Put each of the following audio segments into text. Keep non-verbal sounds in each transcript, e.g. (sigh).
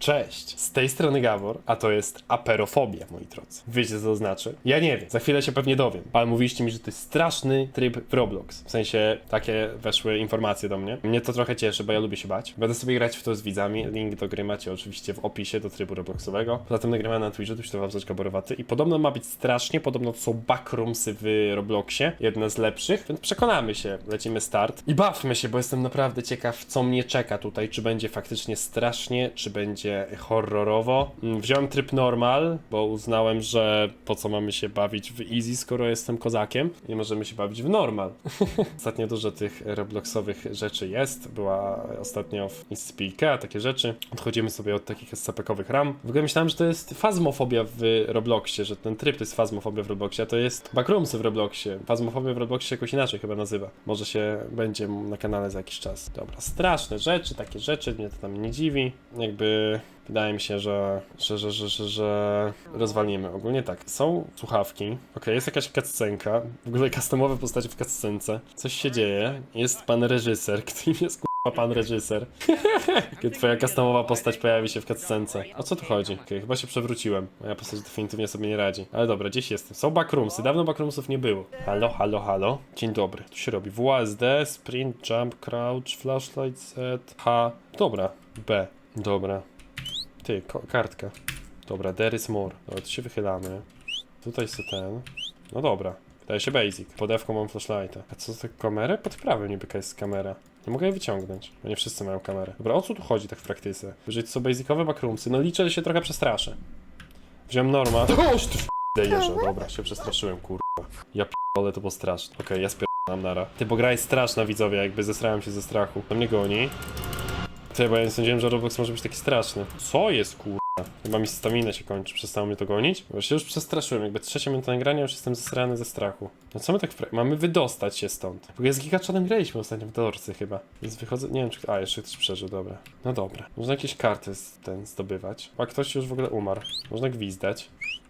Cześć, z tej strony Gabor, a to jest aperofobia, moi drodzy. Wiecie co to znaczy? Ja nie wiem, za chwilę się pewnie dowiem, ale mówiliście mi, że to jest straszny tryb w Roblox. W sensie, takie weszły informacje do mnie. Mnie to trochę cieszy, bo ja lubię się bać. Będę sobie grać w to z widzami, link do gry macie oczywiście w opisie do trybu Robloxowego. Poza tym nagrywam na Twitchu, tu się to wam Gaborowaty i podobno ma być strasznie, podobno to są backroomsy w Robloxie, jedne z lepszych, więc przekonamy się, lecimy start i bawmy się, bo jestem naprawdę ciekaw, co mnie czeka tutaj, czy będzie faktycznie strasznie, czy będzie horrorowo. Mm, Wziąłem tryb normal, bo uznałem, że po co mamy się bawić w easy, skoro jestem kozakiem i możemy się bawić w normal. (laughs) Ostatnio dużo tych Robloxowych rzeczy jest, była ostatnio w Speaka, takie rzeczy. Odchodzimy sobie od takich SCP-kowych ram. W ogóle myślałem, że to jest fazmofobia w Robloxie, że ten tryb to jest fazmofobia w Robloxie, a to jest backroomsy w Robloxie. Fazmofobia w Robloxie się jakoś inaczej chyba nazywa. Może się będzie na kanale za jakiś czas. Dobra, straszne rzeczy, takie rzeczy, mnie to tam nie dziwi. Jakby wydaje mi się, że, że, że, że, że, że rozwalimy. Ogólnie tak, są słuchawki, okej, jest jakaś cutscenka, w ogóle customowe postacie w cutscence, coś się dzieje, jest pan reżyser, (laughs) którym jest k***a pan reżyser. Kiedy twoja customowa postać pojawi się w cutscence. O co tu chodzi? Okej, chyba się przewróciłem. Moja postać definitywnie sobie nie radzi. Ale dobra, gdzieś jestem. Są backroomsy, dawno backroomsów nie było. Halo, halo, halo. Dzień dobry. Tu się robi WASD, sprint, jump, crouch, flashlight, set, H. Dobra, B. Dobra. Ty, kartka. Dobra, there is more. Dobra, tu się wychylamy. Tutaj jest ten. No dobra. Wydaje się basic. Pod F-ką mam flashlighta. A co za kamerę? Pod prawym niby jest kamera. Nie mogę jej wyciągnąć, bo nie wszyscy mają kamerę. Dobra, o co tu chodzi tak w praktyce? Jeżeli to są basicowe backroomsy, no liczę, że się trochę przestraszę. Wziąłem norma. Oż ty f***ejerze. Dobra, się przestraszyłem, kurwa. Ja p***ole, to było straszne. Okej, ja spierdalam nara. Ty, bo gra jest straszna, widzowie, jakby zesrałem się ze strachu. To mnie goni. Ty, bo ja nie sądziłem, że Roblox może być taki straszny. Co jest, kurwa? Chyba mi stamina się kończy, przestało mnie to gonić? Bo się już przestraszyłem, jakby trzecia minuta nagrania, już jestem zesrany ze strachu. No co my tak... Mamy wydostać się stąd. W ogóle z Gigaczanem graliśmy ostatnio w Dorcy chyba. Więc wychodzę... Nie wiem, czy... A, jeszcze ktoś przeżył, dobra. No dobra. Można jakieś karty ten zdobywać. A ktoś już w ogóle umarł. Można gwizdać.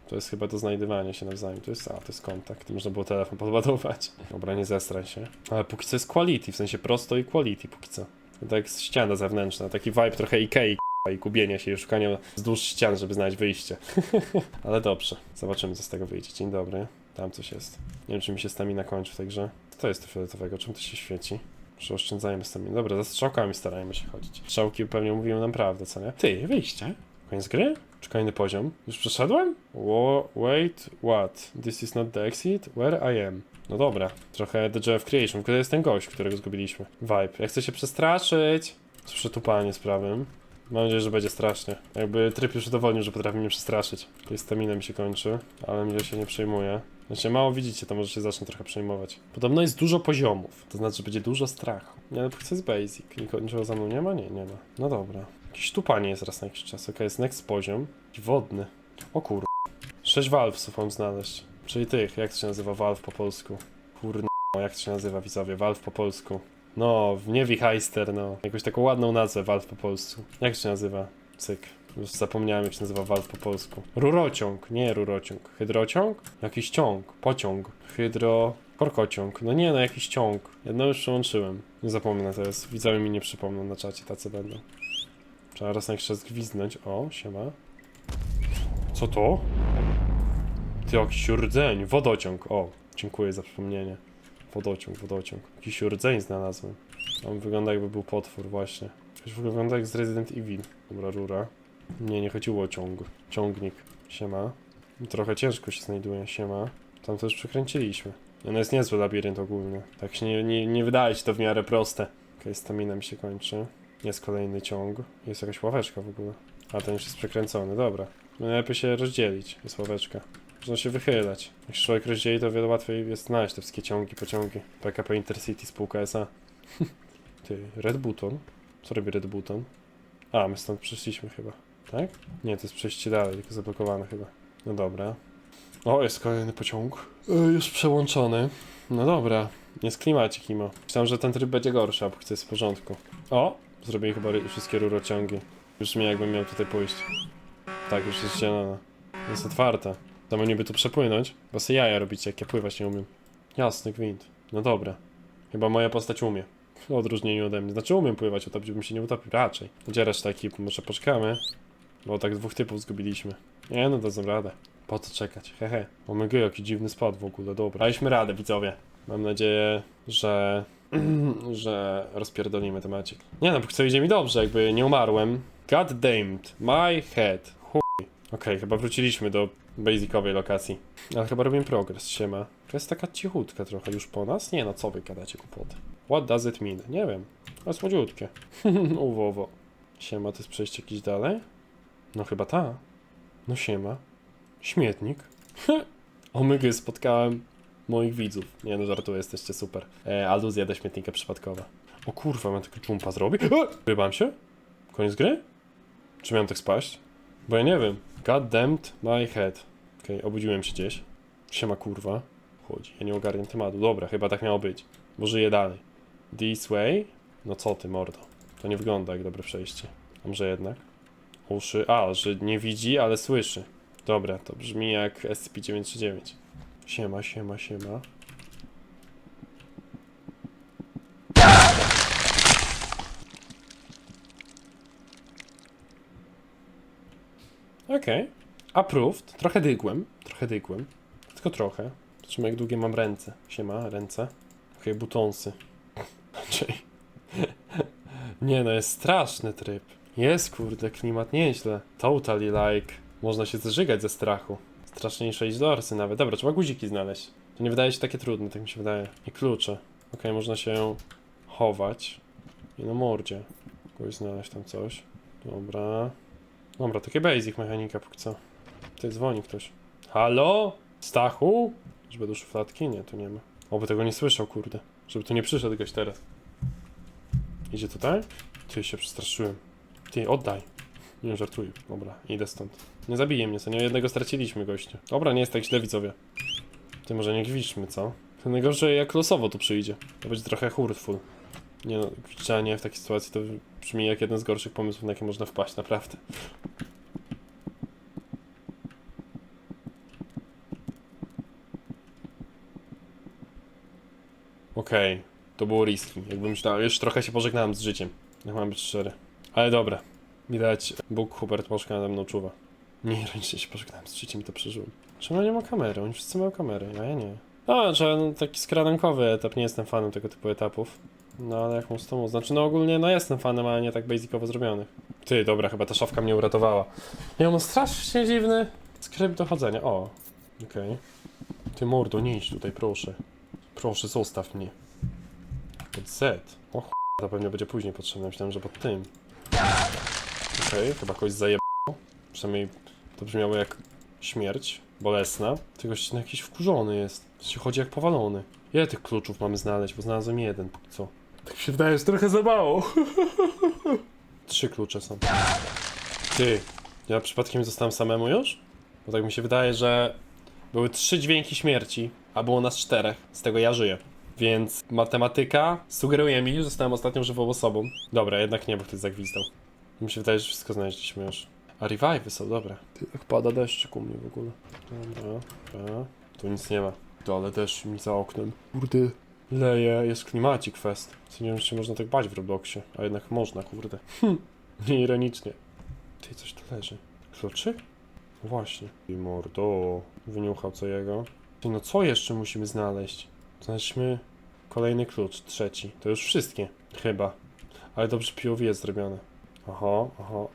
To jest chyba do znajdywania się nawzajem. To jest, a, to jest kontakt. Można było telefon podładować. Dobra, nie zestraj się. Ale póki co jest quality, w sensie prosto i quality póki co. Tak ściana zewnętrzna, taki vibe trochę Ikei i gubienia się i szukania wzdłuż ścian, żeby znaleźć wyjście. (laughs) Ale dobrze, zobaczymy co z tego wyjdzie. Dzień dobry, tam coś jest. Nie wiem czy mi się stamina kończy grze. Co to jest to fioletowego? Czym to się świeci? Że oszczędzajmy stamina. Dobra, za strzałkami starajmy się chodzić. Strzałki pewnie mówiły nam prawdę, co nie? Ty, wyjście. Koniec gry? Czy kolejny poziom? Już przeszedłem? Wo- wait, what? This is not the exit? Where I am? No dobra, trochę The Joy of Creation. Który jest ten gość, którego zgubiliśmy? Vibe. Ja chcę się przestraszyć. Słyszę tupanie z prawym. Mam nadzieję, że będzie strasznie. Jakby tryb już udowodnił, że potrafi mnie przestraszyć. Tutaj stamina mi się kończy, ale mnie się nie przejmuje. Znaczy, mało widzicie, to może się zacznę trochę przejmować. Podobno jest dużo poziomów, to znaczy, że będzie dużo strachu. Nie, ale chcę jest basic. Niko- Niczego za mną nie ma? Nie, nie ma. No dobra. Jakieś tupanie jest raz na jakiś czas. Okej, jest next poziom. Wodny. O kur... Sześć valvesów mam znaleźć. Czyli tych, jak to się nazywa valve po polsku? Kurno, jak to się nazywa widzowie? Valve po polsku. No, nie Wichajster, no. Jakąś taką ładną nazwę Valve po polsku. Jak to się nazywa? Cyk. Już zapomniałem, jak się nazywa Valve po polsku. Rurociąg, nie rurociąg. Hydrociąg? Jakiś ciąg, pociąg. Hydro... Korkociąg. No nie, no jakiś ciąg. Jedno już przełączyłem. Nie zapomnę teraz. Widzowie mi nie przypomną na czacie, tacy będą. Trzeba raz na jakiś czas gwizdnąć. O, siema. Co to? Ty, jakiś rdzeń. Wodociąg. O, dziękuję za przypomnienie. Wodociąg, wodociąg. Jakiś rdzeń znalazłem. On wygląda jakby był potwór właśnie. Ogóle wygląda jak z Resident Evil. Dobra, rura. Nie, nie chodziło o ciąg. Ciągnik. Siema. Trochę ciężko się znajduje. Siema. Tam już przekręciliśmy. No jest niezły labirynt ogólny. Tak się nie, nie, nie wydaje się to w miarę proste. Okej, stamina mi się kończy. Jest kolejny ciąg. Jest jakaś ławeczka w ogóle. A ten już jest przekręcony, dobra. No lepiej się rozdzielić. Jest ławeczka. Można się wychylać. Jak się człowiek rozdzieli, to wiele łatwiej jest znaleźć te wszystkie ciągi, pociągi. PKP Intercity, spółka SA. (laughs) Ty, Red Button? Co robi Red Button? A, my stąd przyszliśmy chyba. Tak? Nie, to jest przejście dalej, tylko zablokowane chyba. No dobra. O, jest kolejny pociąg. E, już przełączony. No dobra. Jest klimacik, Imo. Myślałem, że ten tryb będzie gorszy, a co jest w porządku. O! Zrobili chyba wszystkie rurociągi. Już mi jakbym miał tutaj pójść. Tak, już jest zielona. Jest otwarta. Tam niby tu przepłynąć, bo se jaja robicie, jak ja pływać nie umiem. Jasny gwint. No dobra. Chyba moja postać umie. W odróżnieniu ode mnie. Znaczy umiem pływać, utop, żebym się nie utopił. Raczej. Gdzie reszta ekipy? Może poczekamy? Bo tak dwóch typów zgubiliśmy. Nie no, dadzą radę. Po co czekać? Hehe. Omega, jaki dziwny spad w ogóle, dobra. Daliśmy radę, widzowie. Mam nadzieję, że... (clears throat) że rozpierdolimy temacik. Nie no, póki co idzie mi dobrze, jakby nie umarłem. God damned, my head. Okej, chyba wróciliśmy do basicowej lokacji. Ale chyba robimy progres, siema. To jest taka cichutka trochę już po nas? Nie no, co wy gadacie kłopoty? What does it mean? Nie wiem. To jest młodziutkie. (laughs) Uwowo. Siema, to jest przejście jakieś dalej? No chyba ta. No siema. Śmietnik. (laughs) Omygy, spotkałem moich widzów. Nie no, żartuję, jesteście super. E, aluzja do śmietnika przypadkowa. O kurwa, mam takiego jumpa zrobić. (gasps) Wybam się? Koniec gry? Czy miałem tak spaść? Bo ja nie wiem. God damned my head. Okej, obudziłem się gdzieś. Siema kurwa. Chodzi, ja nie ogarniam tematu. Dobra, chyba tak miało być. Bo żyję dalej. This way? No co ty, mordo? To nie wygląda jak dobre przejście. Może jednak? Uszy. A, że nie widzi, ale słyszy. Dobra, to brzmi jak SCP-939. Siema, siema, siema. Okej. Approved. Trochę dygłem. Trochę dygłem. Tylko trochę. Zobaczymy jak długie mam ręce. Siema, ręce. Okej, butonsy. (laughs) Czyli... (laughs) Nie no, jest straszny tryb. Jest kurde, klimat nieźle. Totally like. Można się zżygać ze strachu. Straszniejsze niż dorsy nawet. Dobra, trzeba guziki znaleźć. To nie wydaje się takie trudne, tak mi się wydaje. I klucze. Okej, można się chować. I na mordzie. Kogoś znaleźć tam coś. Dobra. Dobra, takie basic mechanika póki co. Tutaj dzwoni ktoś. Halo? Stachu? Żeby do szufladki? Nie, tu nie ma. Oby tego nie słyszał, kurde. Żeby tu nie przyszedł goś teraz. Idzie tutaj? Ty się przestraszyłem. Ty, oddaj. Nie żartuję. Dobra, idę stąd. Nie zabije mnie, co nie? Jednego straciliśmy, gościu. Dobra, nie jest tak źle, widzowie. Ty może nie gwizdźmy, co? To najgorsze jak losowo tu przyjdzie. To będzie trochę hurtful. Nie no, gwizdanie w takiej sytuacji to brzmi jak jeden z gorszych pomysłów, na jakie można wpaść, naprawdę. Okej, to było risky. Jakbym myślał, już trochę się pożegnałem z życiem. Jak mam być szczery. Ale dobra. Widać, Bóg Hubert Moszka nade mną czuwa. Nie, (laughs) ironicznie się pożegnałem z życiem i to przeżyłem. Czemu nie ma kamery? Oni wszyscy mają kamery, a ja nie. A, że no, taki skradankowy etap, nie jestem fanem tego typu etapów. No ale jaką z tą? Znaczy no ogólnie no jestem fanem, ale nie tak basicowo zrobionych. Ty, dobra, chyba ta szafka mnie uratowała. Ja mam strasznie dziwny skrypt dochodzenia. O, okej. Ty mordo, nie idź tutaj, proszę. Proszę, zostaw mnie. Pod Z. O ch... to pewnie będzie później potrzebne. Myślałem, że pod tym. Okej, chyba kogoś zajebało. Przynajmniej to brzmiało jak śmierć. Bolesna. Tego się jakiś wkurzony jest. Się chodzi jak powalony. Ile tych kluczów mamy znaleźć? Bo znalazłem jeden póki co. Tak się wydaje, że trochę za mało. (laughs) Trzy klucze są. Ty, ja przypadkiem zostałem samemu już? Bo tak mi się wydaje, że były trzy dźwięki śmierci, a było nas czterech. Z tego ja żyję. Więc matematyka sugeruje mi, że zostałem ostatnią żywą osobą. Dobra, jednak nie, bo ktoś zagwizdał. Mi się wydaje, że wszystko znaleźliśmy już. A revive'y są dobre. Ty, jak pada deszczyk u mnie w ogóle. Dobra, dobra. Tu nic nie ma. To ale deszcz mi za oknem. Kurde, leje, jest klimacik fest. Co nie wiem, czy można tak bać w Robloxie, a jednak można, kurde. Hm, nieironicznie. Ty, coś tu leży. Kluczyk? Właśnie. I mordo. Wyniuchał co jego. No co jeszcze musimy znaleźć? Znajdźmy kolejny klucz, trzeci. To już wszystkie, chyba. Ale dobrze POV jest zrobione. Oho, oho.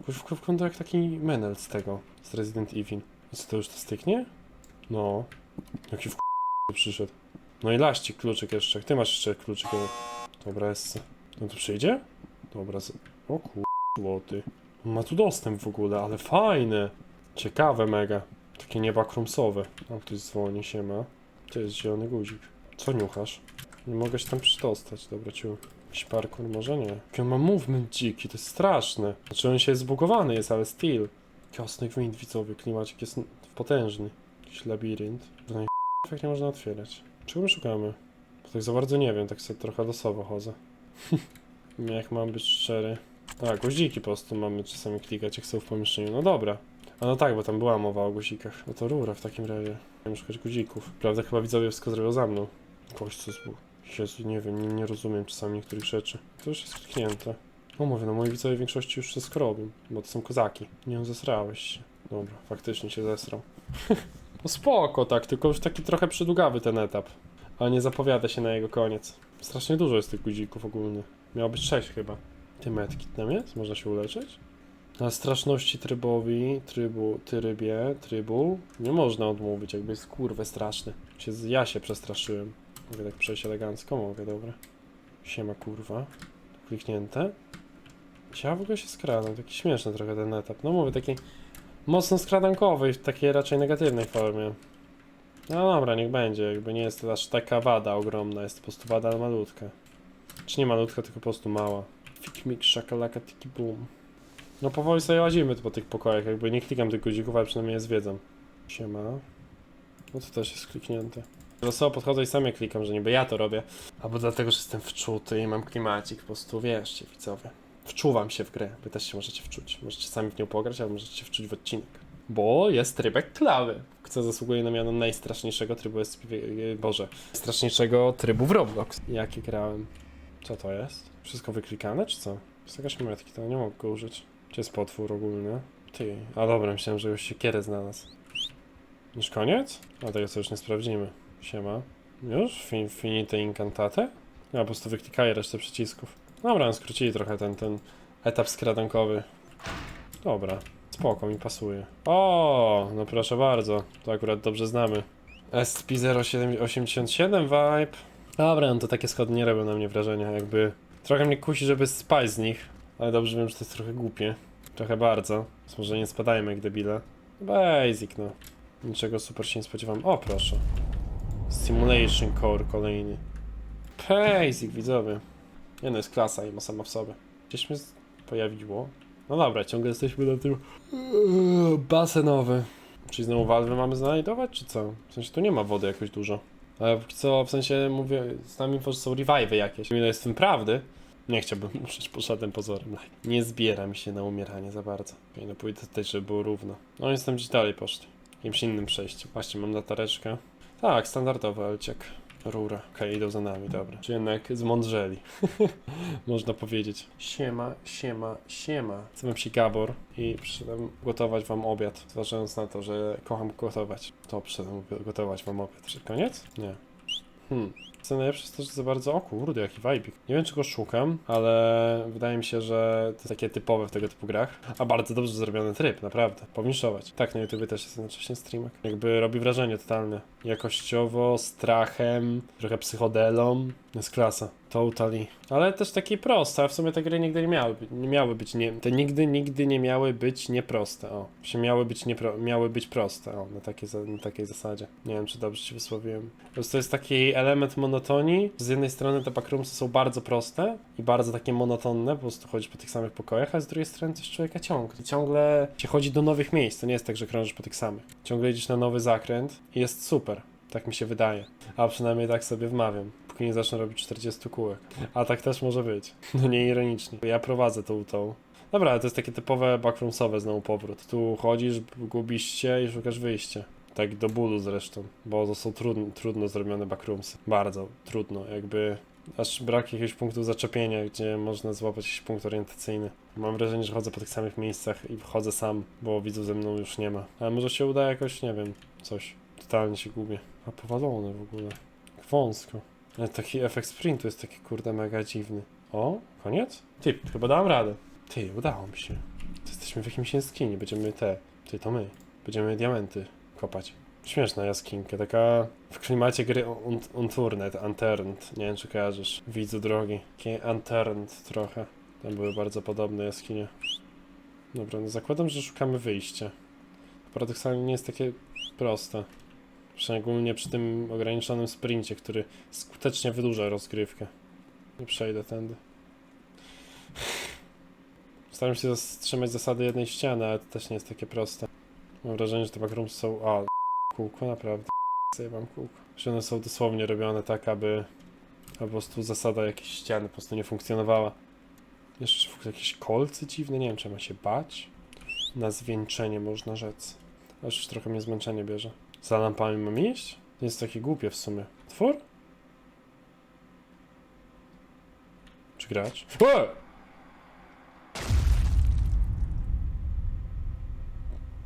Jakoś Wygląda jak taki menel z tego, z Resident Evil. Co, to już to styknie? No. Jaki w przyszedł. No i laścik, kluczyk jeszcze. Ty masz jeszcze kluczyk. Dobra, jest. No to przyjdzie? Dobra, z... o kur... ty. On Ma tu dostęp w ogóle, ale fajne. Ciekawe mega. Takie nieba krumsowe. Tam ktoś dzwoni, siema. To jest zielony guzik. Co niuchasz? Nie mogę się tam przydostać. Dobra, ciu. Jakiś parkour może nie. On ma movement dziki, to jest straszne. Znaczy on się zbugowany jest, ale still. Kiosny gwint widzowy, klimacik jest potężny. Jakiś labirynt. No i jak nie można otwierać. Czego my szukamy? Bo tak za bardzo nie wiem, tak sobie trochę losowo chodzę. (laughs) jak mam być szczery. Tak, guziki po prostu mamy czasami klikać, jak są w pomieszczeniu. No dobra. A no tak, bo tam była mowa o guzikach. No to rura w takim razie. Wiem szukać guzików. Prawda, chyba widzowie wszystko zrobią za mną. Kość co zbu. Jezu, nie wiem, nie, nie rozumiem czasami niektórych rzeczy. To już jest kliknięte. No mówię, no moi widzowie w większości już wszystko robią, bo to są kozaki. Nie zesrałeś się. Dobra, faktycznie się zesrał. (laughs) no spoko, tak, tylko już taki trochę przydługawy ten etap. Ale nie zapowiada się na jego koniec. Strasznie dużo jest tych guzików ogólnie. Miało być 6 chyba. Ty metki tam jest? Można się uleczyć? Na straszności trybowi, trybu, trybie, trybu nie można odmówić, jakby jest kurwę straszny. Się, ja się przestraszyłem. Mogę tak przejść elegancko? Mogę, dobra. Siema kurwa. Kliknięte. Ja w ogóle się skradam, taki śmieszny trochę ten etap. No mówię, taki mocno skradankowy, w takiej raczej negatywnej formie. No dobra, niech będzie, jakby nie jest aż taka wada ogromna, jest po prostu wada malutka. Czy nie malutka, tylko po prostu mała. Fik mik szakalaka tiki boom. No powoli sobie łazimy po tych pokojach, jakby nie klikam tych guzików, ale przynajmniej je zwiedzam. Siema. No to też jest kliknięte. Losowo podchodzę i sam je klikam, że niby ja to robię. Albo dlatego, że jestem wczuty i mam klimacik, po prostu wierzcie widzowie. Wczuwam się w grę, wy też się możecie wczuć. Możecie sami w nią pograć, albo możecie się wczuć w odcinek. Bo jest trybek klawy, co zasługuje na miano najstraszniejszego trybu SPV, Boże, straszniejszego trybu w Roblox. Jaki grałem? Co to jest? Wszystko wyklikane, czy co? Jest jakaś to nie mogę go użyć. Czy jest potwór ogólny? Ty, a dobra, myślałem, że już siekierę znalazł. Już koniec? A tego co już nie sprawdzimy. Siema. Już? Fin finite incantate? Ja po prostu wyklikaję resztę przycisków. Dobra, no skrócili trochę ten, ten etap skradankowy. Dobra, spoko, mi pasuje. O, no proszę bardzo, to akurat dobrze znamy. SCP-087 vibe. Dobra, no to takie schody nie robią na mnie wrażenia, jakby... Trochę mnie kusi, żeby spać z nich, ale dobrze wiem, że to jest trochę głupie. Trochę bardzo, więc może nie spadajmy jak debile. Basic, no. Niczego super się nie spodziewam. O, proszę. Simulation Core kolejny. Basic, widzowie. Nie no, jest klasa i ma sama w sobie. Gdzieś mnie z- pojawiło. No dobra, ciągle jesteśmy na tym... Eee, Basenowy. Czyli znowu Valve mamy znajdować, czy co? W sensie tu nie ma wody jakoś dużo. Ale co, w sensie mówię, znam info, że są revive'y jakieś. Ile jest w tym prawdy? Nie chciałbym (laughs) użyć po żadnym pozorem. Nie zbieram się na umieranie za bardzo. No pójdę tutaj, żeby było równo. No jestem gdzieś dalej poszli. Jakimś innym przejściem. Właśnie, mam latareczkę. Tak, standardowy elciak. Rura. Okej, idą za nami, dobra. Czy jednak zmądrzeli. (laughs) Można powiedzieć. Siema, siema, siema. Nazywam się Gabor i przyszedłem gotować wam obiad. Zważając na to, że kocham gotować, to przyszedłem gotować wam obiad. Czy koniec? Nie. Hmm. Co najlepsze jest to, że za bardzo, o kurde, jaki vibe. Nie wiem, czego szukam, ale wydaje mi się, że to jest takie typowe w tego typu grach. A bardzo dobrze zrobiony tryb, naprawdę. Powniszować. Tak, na YouTube też jest jednocześnie streamek. Jakby robi wrażenie totalne. Jakościowo, strachem, trochę psychodelą. Jest klasa. Totally. Ale też taki prosty, a w sumie te gry nigdy nie miały, nie miały być, nie, te nigdy, nigdy nie miały być nieproste, o. Się miały być, niepro, miały być proste, o, na takiej, za- na takiej zasadzie. Nie wiem, czy dobrze się wysłowiłem. Po prostu jest taki element monotonii. Z jednej strony te backroomsy są bardzo proste i bardzo takie monotonne, po prostu chodzisz po tych samych pokojach, a z drugiej strony coś człowieka ciągnie. Ciągle się chodzi do nowych miejsc, to nie jest tak, że krążysz po tych samych. Ciągle idziesz na nowy zakręt i jest super. Tak mi się wydaje. A przynajmniej tak sobie wmawiam. Póki nie zacznę robić 40 kółek. A tak też może być. (laughs) No nie ironicznie. Ja prowadzę tą tą. Dobra, ale to jest takie typowe backroomsowe znowu powrót. Tu chodzisz, gubisz się i szukasz wyjścia. Tak do bólu zresztą, bo to są trudno, trudno zrobione backroomsy. Bardzo trudno, jakby aż brak jakiegoś punktu zaczepienia, gdzie można złapać jakiś punkt orientacyjny. Mam wrażenie, że chodzę po tych samych miejscach i chodzę sam, bo widzów ze mną już nie ma. Ale może się uda jakoś, nie wiem, coś. Totalnie się gubię. A powalone w ogóle. Wąsko. Ale taki efekt sprintu jest taki kurde mega dziwny. O, koniec? Ty, chyba dałem radę. Ty, udało mi się. To jesteśmy w jakimś jaskini, będziemy te. Ty, to my. Będziemy diamenty kopać. Śmieszna jaskinka, taka w klimacie gry un Unturned, Unturned. Nie wiem, czy kojarzysz. Widzu drogi. Takie Unturned trochę. Tam były bardzo podobne jaskinie. Dobra, no zakładam, że szukamy wyjścia. Paradoksalnie nie jest takie proste. Szczególnie przy tym ograniczonym sprincie, który skutecznie wydłuża rozgrywkę. Nie przejdę tędy. Staram się zatrzymać zasady jednej ściany, ale to też nie jest takie proste. Mam wrażenie, że te backrooms są... A, kółko, naprawdę. Zajebam kółko. Że one są dosłownie robione tak, aby... po prostu zasada jakiejś ściany po prostu nie funkcjonowała. Jeszcze jakieś kolce dziwne, nie wiem, czy ma się bać. Na zwieńczenie można rzec. Aż już trochę mnie zmęczenie bierze. Za lampami mam iść? To jest takie głupie w sumie. Twór? Czy grać? E!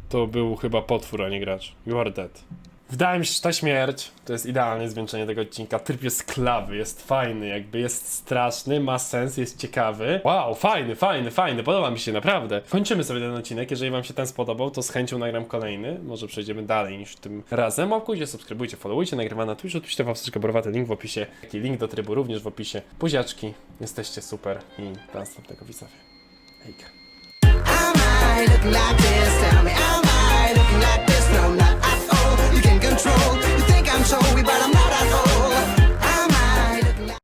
To był chyba potwór, a nie gracz. You are dead. Wydaje mi się, ta śmierć to jest idealne zwieńczenie tego odcinka. Tryb jest klawy, jest fajny, jakby jest straszny, ma sens, jest ciekawy. Wow, fajny, fajny, fajny, podoba mi się naprawdę. Kończymy sobie ten odcinek. Jeżeli Wam się ten spodobał, to z chęcią nagram kolejny. Może przejdziemy dalej niż tym razem. Łapkujcie, subskrybujcie, followujcie, nagrywa na Twitchu, Twitch TV, wstyczka borowate, link w opisie. Taki link do trybu również w opisie. Buziaczki, jesteście super i do następnego widzowie. Hejka. I look like this. Tell me, I'm